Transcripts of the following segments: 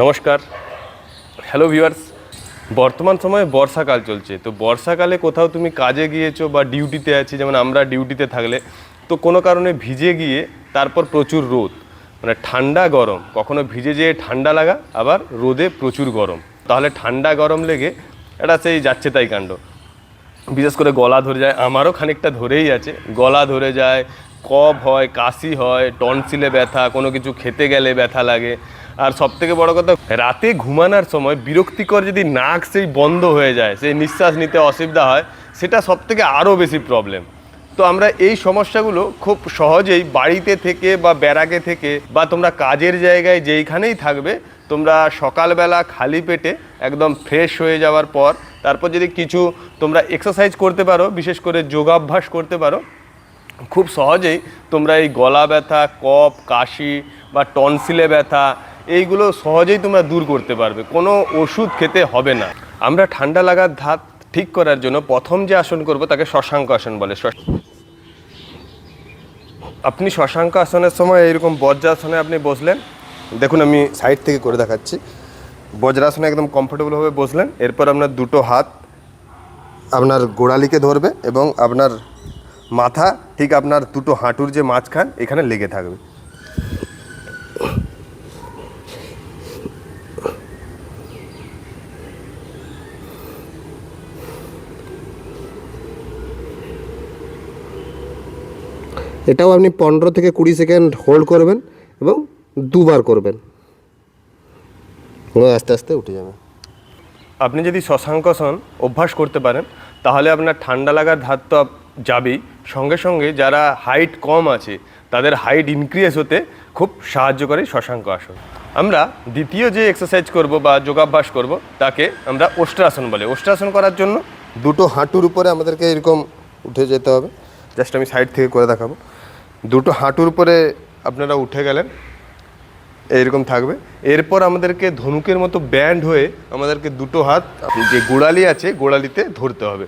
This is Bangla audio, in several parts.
নমস্কার। হ্যালো ভিউয়ার্স বর্তমান সময়ে বর্ষাকাল চলছে। তো বর্ষাকালে কোথাও তুমি কাজে গিয়েছো বা ডিউটিতে আছি, যেমন আমরা ডিউটিতে থাকলে, তো কোনো কারণে ভিজে গিয়ে তারপর প্রচুর রোদ। মানে ঠান্ডা গরম, কখনো ভিজে যেয়ে ঠান্ডা লাগা, আবার রোদে প্রচুর গরম। তাহলে ঠান্ডা গরম লেগে এটা সেই যাচ্ছে তাই কাণ্ড। বিশেষ করে গলা ধরে যায়, আমারও খানিকটা ধরেই আছে। গলা ধরে যায়, কফ হয়, কাশি হয়, টনসিলে ব্যথা, কোনো কিছু খেতে গেলে ব্যথা লাগে। আর সব থেকে বড় কথা, রাতে ঘুমানোর সময় বিরক্তিকর যদি নাক সেই বন্ধ হয়ে যায়, সেই নিঃশ্বাস নিতে অসুবিধা হয়, সেটা সব থেকে আরও বেশি প্রবলেম তো আমরা এই সমস্যাগুলো খুব সহজেই বাড়িতে থেকে বা ব্যারাকে থেকে বা তোমরা কাজের জায়গায় যেইখানেই থাকবে, তোমরা সকালবেলা খালি পেটে একদম ফ্রেশ হয়ে যাওয়ার পর, তারপর যদি কিছু তোমরা এক্সারসাইজ করতে পারো, বিশেষ করে যোগাভ্যাস করতে পারো, খুব সহজেই তোমরা এই গলা ব্যথা, কফ, কাশি বা টনসিলে ব্যথা এইগুলো সহজেই তোমরা দূর করতে পারবে। কোনো ওষুধ খেতে হবে না। আমরা ঠান্ডা লাগার ধাত ঠিক করার জন্য প্রথম যে আসন করব তাকে শশাঙ্ক আসন বলে। আপনি শশাঙ্ক আসনের সময় এইরকম বজ্রাসনে আপনি বসলেন। দেখুন, আমি সাইড থেকে করে দেখাচ্ছি। বজ্রাসনে একদম কমফোর্টেবলভাবে বসলেন। এরপর আপনার দুটো হাত আপনার গোড়ালিকে ধরবে এবং আপনার মাথা ঠিক আপনার দুটো হাঁটুর যে মাঝখান এখানে লেগে থাকবে। এটাও আপনি পনেরো থেকে কুড়ি সেকেন্ড হোল্ড করবেন এবং দুবার করবেন। আস্তে আস্তে উঠে যাবে। আপনি যদি শশাঙ্কসন অভ্যাস করতে পারেন, তাহলে আপনার ঠান্ডা লাগার ধার তো যাবেই। সঙ্গে সঙ্গে যারা হাইট কম আছে, তাদের হাইট ইনক্রিজ হতে খুব সাহায্য করে শশাঙ্ক আসন। আমরা দ্বিতীয় যে এক্সারসাইজ করব বা যোগাভ্যাস করব, তাকে আমরা ওষ্ট্রাসন বলে। ওষ্ট্রাসন করার জন্য দুটো হাঁটুর উপরে আমাদেরকে এরকম উঠে যেতে হবে। জাস্ট আমি সাইড থেকে করে দেখাবো। দুটো হাঁটুর পরে আপনারা উঠে গেলেন, এইরকম থাকবে। এরপর আমাদেরকে ধনুকের মতো ব্যান্ড হয়ে আমাদেরকে দুটো হাত যে গোড়ালি আছে, গোড়ালিতে ধরতে হবে।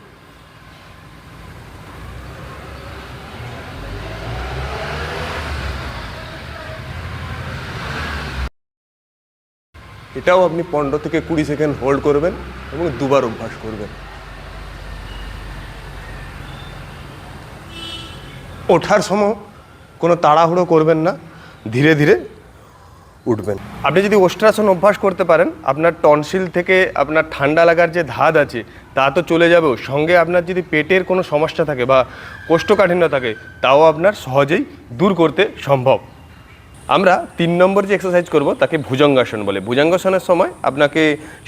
এটাও আপনি পনেরো থেকে কুড়ি সেকেন্ড হোল্ড করবেন এবং দুবার অভ্যাস করবেন। ওঠার সময় কোনো তাড়াহুড়ো করবেন না, ধীরে ধীরে উঠবেন। আপনি যদি ওষ্ট্রাসন অভ্যাস করতে পারেন, আপনার টনসিল থেকে আপনার ঠান্ডা লাগার যে ধাত আছে, তা তো চলে যাবেও। সঙ্গে আপনার যদি পেটের কোনো সমস্যা থাকে বা কোষ্ঠকাঠিন্য থাকে, তাও আপনার সহজেই দূর করতে সম্ভব। আমরা তিন নম্বর যে এক্সারসাইজ করব, তাকে ভুজঙ্গাসন বলে। ভুজঙ্গাসনের সময় আপনাকে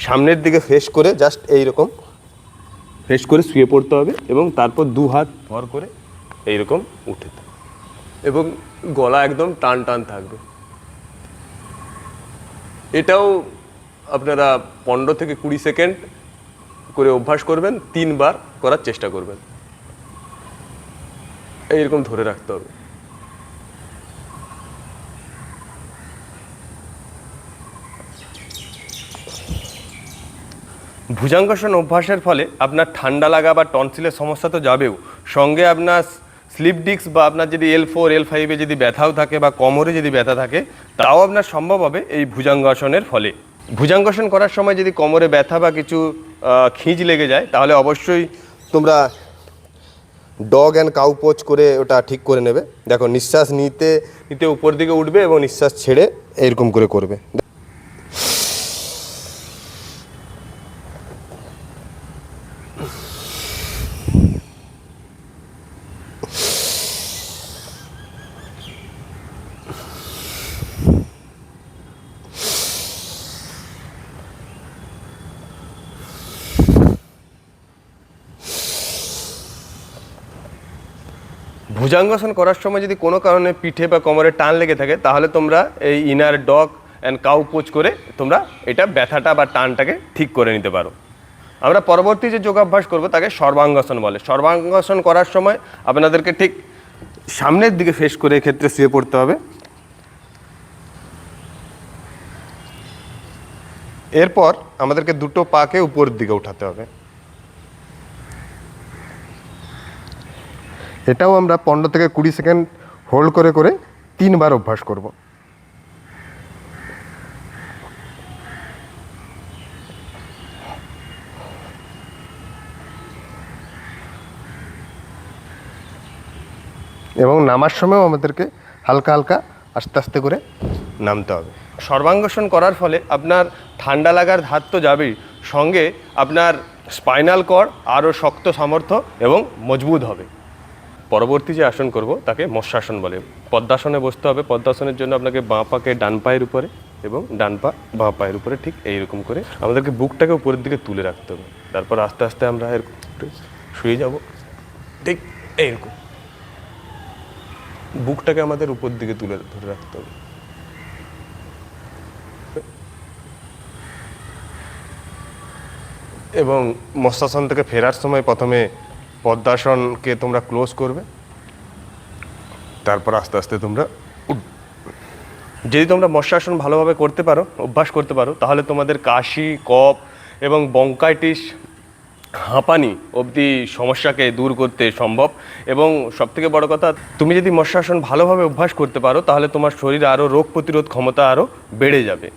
সামনের দিকে ফেস করে জাস্ট এইরকম ফেস করে শুয়ে পড়তে হবে এবং তারপর দু হাত ভর করে এইরকম উঠে এবং গলা একদম টান টান থাকবে। এটাও আপনারা পনেরো থেকে কুড়ি সেকেন্ড করে অভ্যাস করবেন, তিনবার করার চেষ্টা করবেন। এইরকম ধরে রাখতে হবে। ভুজাঙ্গাসন অভ্যাসের ফলে আপনার ঠান্ডা লাগা বা টনসিলের সমস্যা তো যাবেও। সঙ্গে আপনার স্লিপ ডিস্ক বা আপনার যদি এল ফোর এল ফাইভে যদি ব্যথাও থাকে বা কোমরে যদি ব্যথা থাকে, তাও আপনার সম্ভব হবে এই ভুজাঙ্গাসনের ফলে। ভুজাঙ্গাসন করার সময় যদি কোমরে ব্যথা বা কিছু খিঁচ লেগে যায়, তাহলে অবশ্যই তোমরা ডগ অ্যান্ড কাউ পোচ করে ওটা ঠিক করে নেবে। দেখো, নিঃশ্বাস নিতে নিতে উপর দিকে উঠবে এবং নিঃশ্বাস ছেড়ে এরকম করে করবে। ভুজাঙ্গাসন করার সময় যদি কোনো কারণে পিঠে বা কোমরে টান লেগে থাকে, তাহলে তোমরা এই ইনার ডগ অ্যান্ড কাউ পোচ করে তোমরা এটা ব্যথাটা বা টানটাকে ঠিক করে নিতে পারো। আমরা পরবর্তী যে যোগাভ্যাস করব, তাকে সর্বাঙ্গাসন বলে। সর্বাঙ্গাসন করার সময় আপনাদেরকে ঠিক সামনের দিকে ফেস করে ক্ষেত্রে শুয়ে পড়তে হবে। এরপর আমাদেরকে দুটো পাকে উপরের দিকে উঠাতে হবে। এটাও আমরা পনেরো থেকে কুড়ি সেকেন্ড হোল্ড করে করে তিনবার অভ্যাস করব। এবং নামার সময়ও আমাদেরকে হালকা হালকা আস্তে আস্তে করে নামতে হবে। সর্বাঙ্গসন করার ফলে আপনার ঠান্ডা লাগার ধাত তো যাবেই। সঙ্গে আপনার স্পাইনাল কর আরও শক্ত সামর্থ্য এবং মজবুত হবে। পরবর্তী যে আসন করব, তাকে মৎস্যাসন বলে। পদ্মাসনে বসতে হবে। পদ্মাসনের জন্য আপনাকে বাঁ পাকে ডান পায়ের উপরে এবং ডান পা বাঁ পায়ের উপরে ঠিক এইরকম করে আমাদেরকে বুকটাকে উপরের দিকে তুলে রাখতে হবে। তারপর আস্তে আস্তে আমরা এরকম শুয়ে যাব। ঠিক এইরকম। বুকটাকে আমাদের উপর দিকে তুলে ধরে রাখতে হবে। এবং মৎস্যাসন থেকে ফেরার সময় প্রথমে পদ্মাসনকে তোমরা ক্লোজ করবে। তারপর আস্তে আস্তে তোমরা যদি তোমরা মৎস্যাসন ভালোভাবে করতে পারো, অভ্যাস করতে পারো, তাহলে তোমাদের কাশি, কফ এবং বঙ্কাইটিস, হাঁপানি অবধি সমস্যাকে দূর করতে সম্ভব। এবং সবথেকে বড় কথা, তুমি যদি মৎস্যাসন ভালোভাবে অভ্যাস করতে পারো, তাহলে তোমার শরীরে আরও রোগ প্রতিরোধ ক্ষমতা আরও বেড়ে যাবে।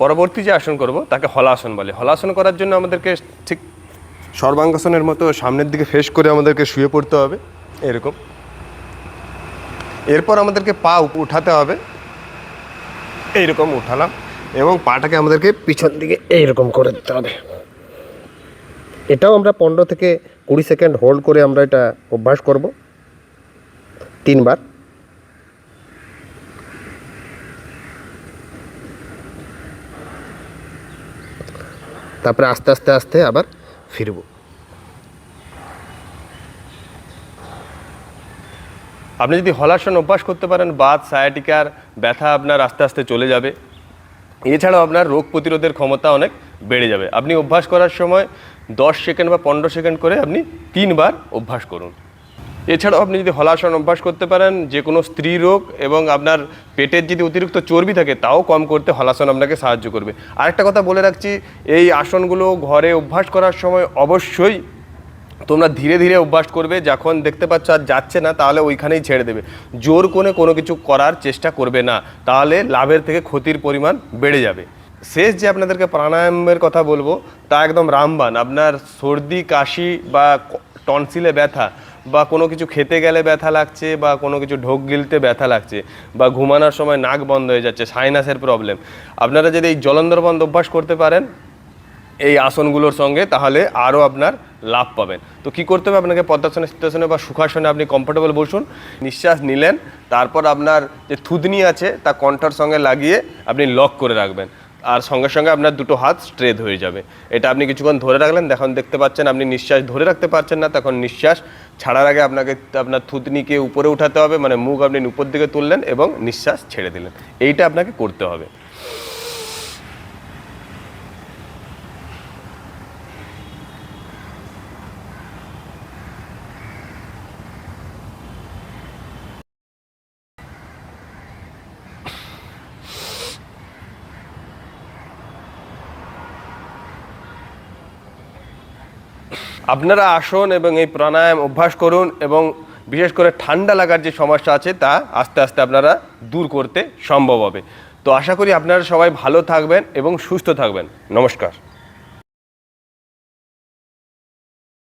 পরবর্তী যে আসন করব, তাকে হলাসন বলে। হলাসন করার জন্য আমাদেরকে ঠিক সর্বাঙ্গাসনের মতো সামনের দিকে ফেস করে আমাদেরকে শুয়ে পড়তে হবে, এরকম। এরপর আমাদেরকে পা উঠাতে হবে, এইরকম উঠালাম এবং পাটাকে আমাদেরকে পিছন দিকে এইরকম করে দিতে হবে। এটাও আমরা পনেরো থেকে কুড়ি সেকেন্ড হোল্ড করে আমরা এটা অভ্যাস করব। তিনবার। তারপরে আস্তে আস্তে আস্তে আবার ফিরবো। আপনি যদি হলাসন অভ্যাস করতে পারেন বাদ সায়াটিকার ব্যথা আপনার আস্তে আস্তে চলে যাবে। এছাড়াও আপনার রোগ প্রতিরোধের ক্ষমতা অনেক বেড়ে যাবে। আপনি অভ্যাস করার সময় দশ সেকেন্ড বা পনেরো সেকেন্ড করে আপনি তিনবার অভ্যাস করুন। এছাড়াও আপনি যদি হলাসন অভ্যাস করতে পারেন, যে কোনো স্ত্রী রোগ এবং আপনার পেটের যদি অতিরিক্ত চর্বি থাকে, তাও কম করতে হলাসন আপনাকে সাহায্য করবে। আরেকটা কথা বলে রাখছি, এই আসনগুলো ঘরে অভ্যাস করার সময় অবশ্যই তোমরা ধীরে ধীরে অভ্যাস করবে, যখন দেখতে পাচ্ছ আর যাচ্ছে না, তাহলে ওইখানেই ছেড়ে দেবে। জোর করে কোনো কিছু করার চেষ্টা করবে না, তাহলে লাভের থেকে ক্ষতির পরিমাণ বেড়ে যাবে। শেষ যে আপনাদেরকে প্রাণায়ামের কথা বলব, তা একদম রামবান আপনার সর্দি, কাশি বা টনসিলে ব্যথা বা কোনো কিছু খেতে গেলে ব্যথা লাগছে বা কোনো কিছু ঢোক গিলতে ব্যথা লাগছে বা ঘুমানোর সময় নাক বন্ধ হয়ে যাচ্ছে সাইনাসের প্রবলেম আপনারা যদি এই জলন্ধর বন্ধ অভ্যাস করতে পারেন, এই আসনগুলোর সঙ্গে, তাহলে আরও আপনার লাভ পাবেন। তো কি করতে হবে আপনাকে পদ্মাসনে, স্থিতাসনে বা সুখাসনে আপনি কমফোর্টেবল বসুন, নিঃশ্বাস নিলেন, তারপর আপনার যে থুদনি আছে, তা কণ্ঠার সঙ্গে লাগিয়ে আপনি লক করে রাখবেন। আর সঙ্গে সঙ্গে আপনার দুটো হাত স্ট্রেদ হয়ে যাবে। এটা আপনি কিছুক্ষণ ধরে রাখলেন এখন দেখতে পাচ্ছেন আপনি নিঃশ্বাস ধরে রাখতে পারছেন না, তখন নিঃশ্বাস ছাড়ার আগে আপনাকে আপনার থুতনিকে উপরে উঠাতে হবে মানে মুখ আপনি উপর দিকে তুললেন এবং নিঃশ্বাস ছেড়ে দিলেন। এইটা আপনাকে করতে হবে। আপনারা আসুন এবং এই প্রাণায়াম অভ্যাস করুন এবং বিশেষ করে ঠান্ডা লাগার যে সমস্যা আছে তা আস্তে আস্তে আপনারা দূর করতে সম্ভব হবে। তো আশা করি আপনারা সবাই ভালো থাকবেন এবং সুস্থ থাকবেন। নমস্কার।